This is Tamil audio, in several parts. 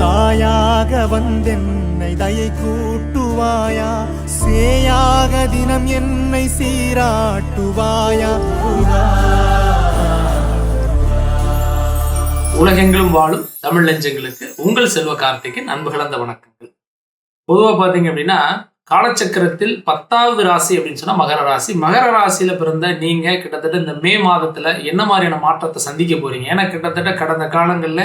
தாயாக வந்தென்னை தயை கூட்டுவாயா? சேயாக தினம் என்னை சீராட்டுவாயா? உலகெங்கிலும் வாழும் தமிழ் நெஞ்சங்களுக்கு உங்கள் செல்வ கார்த்திகின் அன்பு கலந்த வணக்கங்கள். பொதுவாக பார்த்தீங்க அப்படின்னா காலச்சக்கரத்தில் பத்தாவது ராசி அப்படின்னு சொன்னா மகர ராசி. மகர ராசியில பிறந்த நீங்க கிட்டத்தட்ட இந்த மே மாதத்துல என்ன மாதிரியான மாற்றத்தை சந்திக்க போறீங்க? ஏன்னா கிட்டத்தட்ட கடந்த காலங்களில்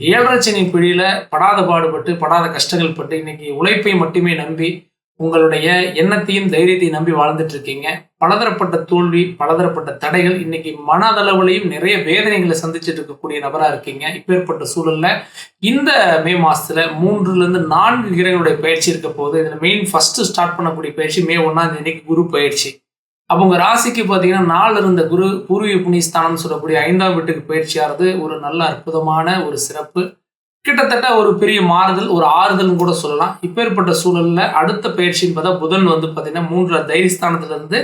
ஏழரை சனி பிழியில் படாத பாடுபட்டு படாத கஷ்டங்கள் பட்டு இன்னைக்கு உழைப்பை மட்டுமே நம்பி உங்களுடைய எண்ணத்தையும் தைரியத்தையும் நம்பி வாழ்ந்துட்டு இருக்கீங்க பலதரப்பட்ட தோல்வி பலதரப்பட்ட தடைகள் இன்னைக்கு மனதளவுலையும் நிறைய வேதனைகளை சந்திச்சுட்டு இருக்கக்கூடிய நபராக இருக்கீங்க. இப்பேற்பட்ட சூழல்ல இந்த மே மாசத்துல மூன்றுல இருந்து நான்கு கிரகங்களுடைய பயிற்சி இருக்க போது இதுல மெயின் ஃபர்ஸ்ட் ஸ்டார்ட் பண்ணக்கூடிய பயிற்சி மே ஒன்னாம் தேதிக்கு குரு பயிற்சி. அப்போ உங்கள் ராசிக்கு பார்த்தீங்கன்னா நாள் இருந்த குரு பூர்வீக புண்ணியஸ்தானம் சொல்லக்கூடிய ஐந்தாம் வீட்டுக்கு பயிற்சியாகிறது ஒரு நல்ல அற்புதமான ஒரு சிறப்பு. கிட்டத்தட்ட ஒரு பெரிய மாறுதல் ஒரு ஆறுதல்னு கூட சொல்லலாம். இப்பேற்பட்ட சூழலில் அடுத்த பயிற்சின்னு பார்த்தா புதன் வந்து பார்த்தீங்கன்னா மூன்று தைரியஸ்தானத்துலேருந்து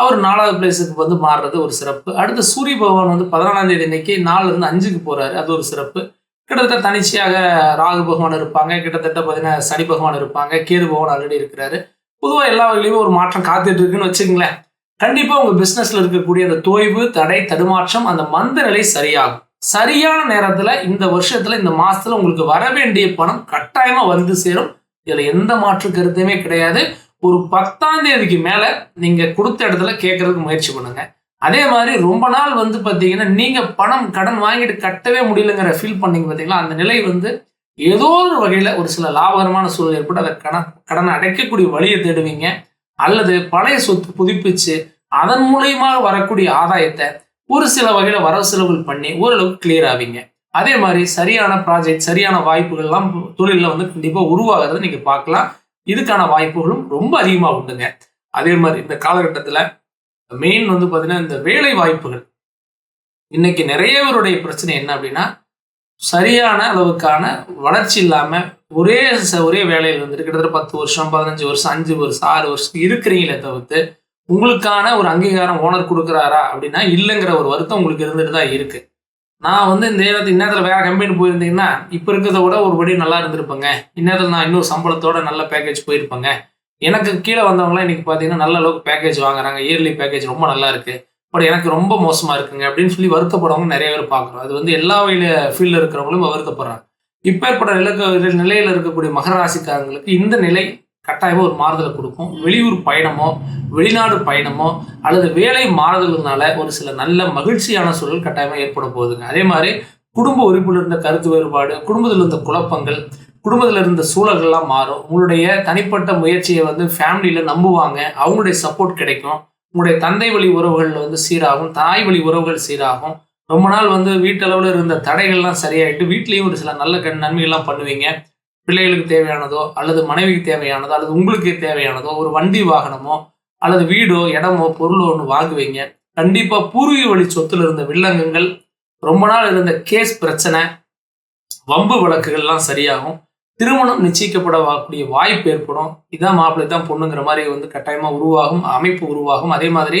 அவர் நாலாவது பிளேஸுக்கு வந்து மாறுறது ஒரு சிறப்பு. அடுத்து சூரிய பகவான் வந்து பதினாலாம் தேதி இன்னைக்கு நாலுலேருந்து அஞ்சுக்கு போகிறாரு அது ஒரு சிறப்பு. கிட்டத்தட்ட தனிச்சையாக ராகு பகவான் இருப்பாங்க. கிட்டத்தட்ட பார்த்தீங்கன்னா சனி பகவான் இருப்பாங்க. கேது பகவான் ஆல்ரெடி இருக்கிறாரு. பொதுவாக எல்லா வகையிலையும் ஒரு மாற்றம் காத்துட்டு இருக்குன்னு வச்சுக்கங்களேன். கண்டிப்பா உங்க பிசினஸ்ல இருக்கக்கூடிய அந்த தோய்வு தடை தடுமாற்றம் அந்த மந்த நிலை சரியாகும். சரியான நேரத்துல இந்த வருஷத்துல இந்த மாசத்துல உங்களுக்கு வர வேண்டிய பணம் கட்டாயமா வந்து சேரும். இதுல எந்த மாற்று கருத்துமே கிடையாது. ஒரு பத்தாம் தேதிக்கு மேல நீங்க கொடுத்த இடத்துல கேட்கறதுக்கு முயற்சி பண்ணுங்க. அதே மாதிரி ரொம்ப நாள் வந்து பார்த்தீங்கன்னா நீங்க பணம் கடன் வாங்கிட்டு கட்டவே முடியலங்கிற ஃபீல் பண்ணீங்க பார்த்தீங்களா அந்த நிலை வந்து ஏதோ ஒரு வகையில ஒரு சில லாபகரமான சூழல் ஏற்பட்டு அதை கடன் கடனை அடைக்கக்கூடிய வழியை தேடுவீங்க. அல்லது பழைய சொத்து புதுப்பிச்சு அதன் மூலியமாக வரக்கூடிய ஆதாயத்தை ஒரு சில வகையில வரவு செலவுகள் பண்ணி ஓரளவுக்கு கிளியர் ஆவீங்க. அதே மாதிரி சரியான ப்ராஜெக்ட் சரியான வாய்ப்புகள்லாம் தொழிலில் வந்து கண்டிப்பாக உருவாகிறத நீங்கள் பார்க்கலாம். இதுக்கான வாய்ப்புகளும் ரொம்ப அதிகமாக உண்டுங்க. அதே மாதிரி இந்த காலகட்டத்தில் மெயின் வந்து பார்த்தீங்கன்னா இந்த வேலை வாய்ப்புகள். இன்னைக்கு நிறையவருடைய பிரச்சனை என்ன அப்படின்னா சரியான அளவுக்கான வளர்ச்சி இல்லாமல் ஒரே ஒரே வேலையில் வந்துட்டு கிட்டத்தட்ட பத்து வருஷம் பதினஞ்சு வருஷம் அஞ்சு வருஷம் ஆறு வருஷம் இருக்கிறீங்களே தவிர்த்து உங்களுக்கான ஒரு அங்கீகாரம் ஓனர் கொடுக்குறாரா அப்படின்னா இல்லைங்கிற ஒரு வருத்தம் உங்களுக்கு இருந்துட்டு தான் இருக்குது நான் வந்து இந்த நேரத்தில் இந்நேரத்தில் வேறு கம்பெனி போயிருந்தீங்கன்னா இப்போ இருக்கிறத விட ஒரு படி நல்லா இருந்திருப்பேங்க. இந்நேரத்தில் நான் இன்னும் சம்பளத்தோட நல்ல பேக்கேஜ் போயிருப்பேங்க. எனக்கு கீழே வந்தவங்களாம் இன்னைக்கு பார்த்தீங்கன்னா நல்ல அளவுக்கு பேக்கேஜ் வாங்குறாங்க. இயர்லி பேக்கேஜ் ரொம்ப நல்லா இருக்குது பட் எனக்கு ரொம்ப மோசமாக இருக்குங்க அப்படின்னு சொல்லி வருத்தப்படுறவங்க நிறைய பேர் பார்க்குறோம். அது வந்து எல்லா வகையில ஃபீல்டில் இருக்கிறவங்களும் வருத்தப்படுறாங்க. இப்போ ஏற்பட்ட நிலக்க நிலையில் இருக்கக்கூடிய மகராசிக்காரங்களுக்கு இந்த நிலை கட்டாயமாக ஒரு மாறுதலை கொடுக்கும். வெளியூர் பயணமோ வெளிநாடு பயணமோ அல்லது வேலை மாறுதல்னால ஒரு சில நல்ல மகிழ்ச்சியான சூழல் கட்டாயமாக ஏற்பட போகுதுங்க. அதே மாதிரி குடும்ப உறுப்பில் இருந்த கருத்து வேறுபாடு குடும்பத்தில் இருந்த குழப்பங்கள் குடும்பத்தில் இருந்த சூழல்கள்லாம் மாறும். உங்களுடைய தனிப்பட்ட முயற்சியை வந்து ஃபேமிலியில் நம்புவாங்க. அவங்களுடைய சப்போர்ட் கிடைக்கும். உங்களுடைய தந்தை வழி உறவுகள் வந்து சீராகும் தாய் வழி உறவுகள் சீராகும். ரொம்ப நாள் வந்து வீட்டளவில் இருந்த தடைகள்லாம் சரியாயிட்டு வீட்லேயும் ஒரு சில நல்ல கண் நன்மைகள்லாம் பண்ணுவீங்க. பிள்ளைகளுக்கு தேவையானதோ அல்லது மனைவிக்கு தேவையானதோ அல்லது உங்களுக்கு தேவையானதோ ஒரு வண்டி வாகனமோ அல்லது வீடோ இடமோ பொருளோ ஒன்று வாங்குவீங்க. கண்டிப்பாக பூர்வீக வழி சொத்துல இருந்த வில்லங்கங்கள் ரொம்ப நாள் இருந்த கேஸ் பிரச்சனை வம்பு வழக்குகள்லாம் சரியாகும். திருமணம் நிச்சயிக்கப்படக்கூடிய வாய்ப்பு ஏற்படும். இதான் மாப்பிள்ளை தான் பொண்ணுங்கிற மாதிரி வந்து கட்டாயமாக உருவாகும் அமைப்பு உருவாகும். அதே மாதிரி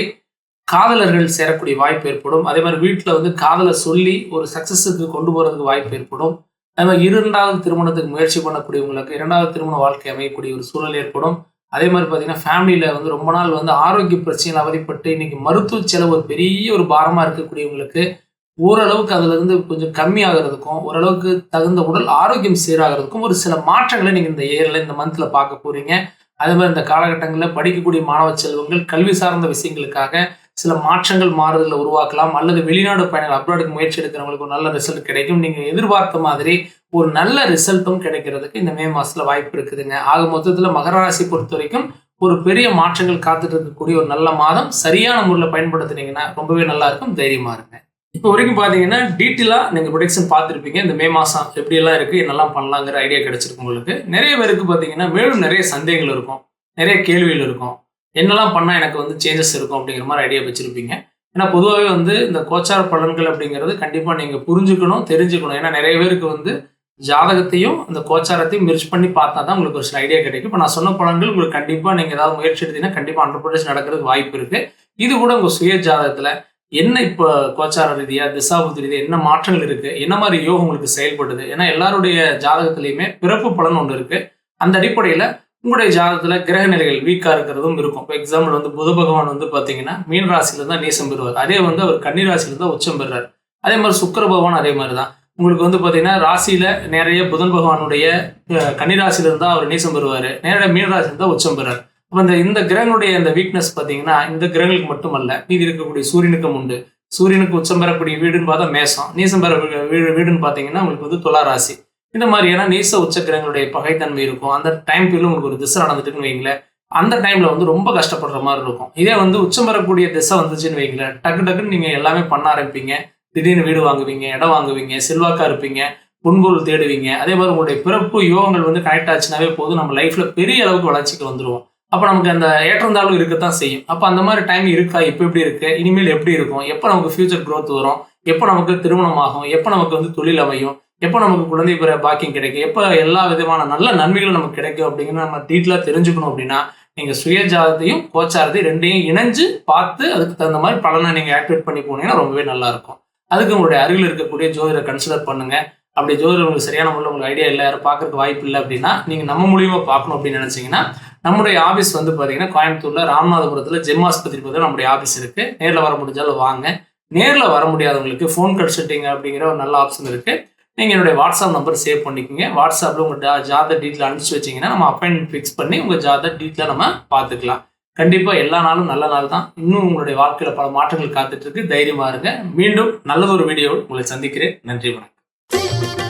காதலர்கள் சேரக்கூடிய வாய்ப்பு ஏற்படும். அதே மாதிரி வீட்டில் வந்து காதலை சொல்லி ஒரு சக்ஸஸுக்கு கொண்டு போகிறதுக்கு வாய்ப்பு ஏற்படும். அதே மாதிரி இரண்டாவது திருமணத்துக்கு முயற்சி பண்ணக்கூடியவங்களுக்கு இரண்டாவது திருமண வாழ்க்கை அமையக்கூடிய ஒரு சூழல் ஏற்படும். அதே மாதிரி பார்த்தீங்கன்னா ஃபேமிலியில் வந்து ரொம்ப நாள் வந்து ஆரோக்கிய பிரச்சனைகள் அவதிப்பட்டு இன்னைக்கு மருத்துவ செலவு ஒரு பெரிய ஒரு பாரமாக இருக்கக்கூடியவங்களுக்கு ஓரளவுக்கு அதுலேருந்து கொஞ்சம் கம்மியாகிறதுக்கும் ஓரளவுக்கு தகுந்த உடல் ஆரோக்கியம் சீராகிறதுக்கும் ஒரு சில மாற்றங்களை நீங்கள் இந்த இயரில் இந்த மந்தில் பார்க்க போகிறீங்க அதே மாதிரி இந்த காலகட்டங்களில் படிக்கக்கூடிய மாணவ செல்வங்கள் கல்வி சார்ந்த விஷயங்களுக்காக சில மாற்றங்கள் மாறுதலில் உருவாக்கலாம். அல்லது வெளிநாடு பயணங்கள் அப்ராடுக்கு முயற்சி எடுக்கிறவங்களுக்கு ஒரு நல்ல ரிசல்ட் கிடைக்கும். நீங்கள் எதிர்பார்த்த மாதிரி ஒரு நல்ல ரிசல்ட்டும் கிடைக்கிறதுக்கு இந்த மே மாதத்தில் வாய்ப்பு இருக்குதுங்க. ஆக மொத்தத்தில் மகர ராசி பொறுத்த வரைக்கும் ஒரு பெரிய மாற்றங்கள் காத்துட்டு இருக்கக்கூடிய ஒரு நல்ல மாதம் சரியான முறையில் பயன்படுத்துனீங்கன்னா ரொம்பவே நல்லா இருக்கும். இப்போ வரைக்கும் பார்த்தீங்கன்னா டீட்டெயிலாக நீங்கள் ப்ரொடக்ஷன் பார்த்துருப்பீங்க. இந்த மே மாதம் எப்படியெல்லாம் இருக்குது என்னெல்லாம் பண்ணலாங்கிற ஐடியா கிடச்சிருக்கு உங்களுக்கு. நிறைய பேருக்கு பார்த்தீங்கன்னா மேலும் நிறைய சந்தேகங்கள் இருக்கும். நிறைய கேள்விகள் இருக்கும். என்னெல்லாம் பண்ணால் எனக்கு வந்து சேஞ்சஸ் இருக்கும் அப்படிங்கிற மாதிரி ஐடியா வச்சுருப்பீங்க. ஏன்னா பொதுவாகவே வந்து இந்த கோச்சார பலன்கள் அப்படிங்கிறது கண்டிப்பாக நீங்கள் புரிஞ்சுக்கணும் தெரிஞ்சுக்கணும். ஏன்னா நிறைய பேருக்கு வந்து ஜாதகத்தையும் அந்த கோச்சாரத்தையும் மிர்ச் பண்ணி பார்த்தா தான் உங்களுக்கு ஒரு சில ஐடியா கிடைக்கும். இப்போ நான் சொன்ன பலன்கள் உங்களுக்கு கண்டிப்பாக நீங்கள் ஏதாவது முயற்சி எடுத்தீங்கன்னா கண்டிப்பாக ஹண்ட்ரட் நடக்கிறதுக்கு வாய்ப்பு இருக்குது இது கூட உங்கள் சுய ஜாதகத்தில் என்ன இப்போ கோச்சார ரீதியாக திசாபுத்தி ரீதியாக என்ன மாற்றங்கள் இருக்குது என்ன மாதிரி யோகம் உங்களுக்கு செயல்படுது ஏன்னா எல்லாருடைய ஜாதகத்துலேயுமே பிறப்பு பலன் ஒன்று இருக்குது அந்த அடிப்படையில் உங்களுடைய ஜாதகத்தில் கிரக நிலைகள் வீக்காக இருக்கிறதும் இருக்கும். இப்போ எக்ஸாம்பிள் வந்து புத பகவான் வந்து பார்த்தீங்கன்னா மீன் ராசியில தான் நீசம் பெறுவார். அதே வந்து அவர் கன்னி ராசியில தான் உச்சம் பெறுறாரு. அதே மாதிரி சுக்கர பகவான் அதே மாதிரி தான். உங்களுக்கு வந்து பார்த்தீங்கன்னா ராசியில் நிறைய புதன் பகவானுடைய அஹ், கன்னி அவர் நீசம் பெறுவார். நேரடியாக மீன் ராசியில இருந்தா உச்சம் பெறுறாரு. அந்த இந்த இந்த கிரகங்களுடைய இந்த வீக்னஸ் பார்த்தீங்கன்னா இந்த கிரகங்களுக்கு மட்டுமல்ல மீதி இருக்கக்கூடிய சூரியனுக்கும் உண்டு. சூரியனுக்கு உச்சம் பெறக்கூடிய வீடுன்னு பார்த்தா மேசம். நீசம் பெற வீ- வீடு வீடுன்னு பார்த்தீங்கன்னா உங்களுக்கு வந்து துலா ராசி. இந்த மாதிரியான நீச உச்ச கிரகங்களுடைய பகைத்தன்மை இருக்கும். அந்த டைம் பீரியட் உங்களுக்கு ஒரு திசை நடந்துட்டுன்னு வைங்களேன். அந்த டைம்ல வந்து ரொம்ப கஷ்டப்படுற மாதிரி இருக்கும். இதே வந்து உச்சம் பெறக்கூடிய திசை வந்துச்சுன்னு வைங்களேன். டக்கு டக்குன்னு நீங்கள் எல்லாமே பண்ண ஆரம்பிப்பீங்க. திடீர்னு வீடு வாங்குவீங்க இடம் வாங்குவீங்க செல்வாக்கா இருப்பீங்க பொன்பொருள் தேடுவீங்க. அதே மாதிரி உங்களுடைய பிறப்பு யோகங்கள் வந்து கனெக்ட் ஆச்சுனாவே போதும். நம்ம லைஃப்ல பெரிய அளவுக்கு வளர்ச்சிக்கு வந்துடுவோம் அப்போ நமக்கு அந்த ஏற்றந்தாழ்வு இருக்கத்தான் செய்யும். அப்போ அந்த மாதிரி டைம் இருக்கா? இப்போ எப்படி இருக்கு? இனிமேல் எப்படி இருக்கும்? எப்போ நமக்கு ஃபியூச்சர் க்ரோத் வரும்? எப்போ நமக்கு திருமணம் ஆகும் எப்போ நமக்கு வந்து தொழில் அமையும்? எப்போ நமக்கு குழந்தை பிற பாக்கியம் கிடைக்கும்? எப்போ எல்லா விதமான நல்ல நன்மைகளும் நமக்கு கிடைக்கும் அப்படிங்கிற நம்ம டீட்டெயிலாக தெரிஞ்சுக்கணும் அப்படின்னா நீங்கள் சுயஜாதத்தையும் கோச்சாரத்தையும் ரெண்டையும் இணைஞ்சு பார்த்து அதுக்கு தகுந்த மாதிரி பலனை நீங்கள் ஆக்டிவேட் பண்ணி போனீங்கன்னா ரொம்பவே நல்லா இருக்கும். அதுக்கு உங்களுடைய அருகில் இருக்கக்கூடிய ஜோதிடரை கன்சிடர் பண்ணுங்க. அப்படி ஜோதிடர் உங்களுக்கு சரியான முறையில் உங்களுக்கு ஐடியா இல்லை யாரும் பார்க்கறதுக்கு வாய்ப்பு இல்லை அப்படின்னா நீங்கள் நம்ம மூலியமாக பார்க்கணும் அப்படின்னு நினச்சிங்கன்னா நம்முடைய ஆஃபீஸ் வந்து பார்த்தீங்கன்னா கோயம்புத்தூரில் ராமநாதபுரத்தில் ஜெம் ஆஸ்பத்திரி பக்கத்தில் நம்முடைய ஆஃபீஸ் இருக்குது நேரில் வர முடிஞ்சாலும் வாங்க. நேரில் வர முடியாதவங்களுக்கு ஃபோன் கன்சல்டிங் அப்படிங்கிற ஒரு நல்ல ஆப்ஷன் இருக்குது நீங்கள் என்னுடைய வாட்ஸ்அப் நம்பர் சேவ் பண்ணிக்கோங்க. வாட்ஸ்அப்பில் உங்கள் ஜா ஜாதர் டீட்டெயில் அனுப்பிச்சு வச்சீங்கன்னா நம்ம அப்பாயின்மெண்ட் ஃபிக்ஸ் பண்ணி உங்கள் ஜாத டீட்டெயிலாக நம்ம பார்த்துக்கலாம் கண்டிப்பாக எல்லா நாளும் நல்ல நாள் தான். இன்னும் உங்களுடைய வாழ்க்கையில் பல மாற்றங்கள் காத்துட்டு இருக்கு. இருங்க. மீண்டும் நல்லதொரு வீடியோவில் உங்களை சந்திக்கிறேன். நன்றி வணக்கம்.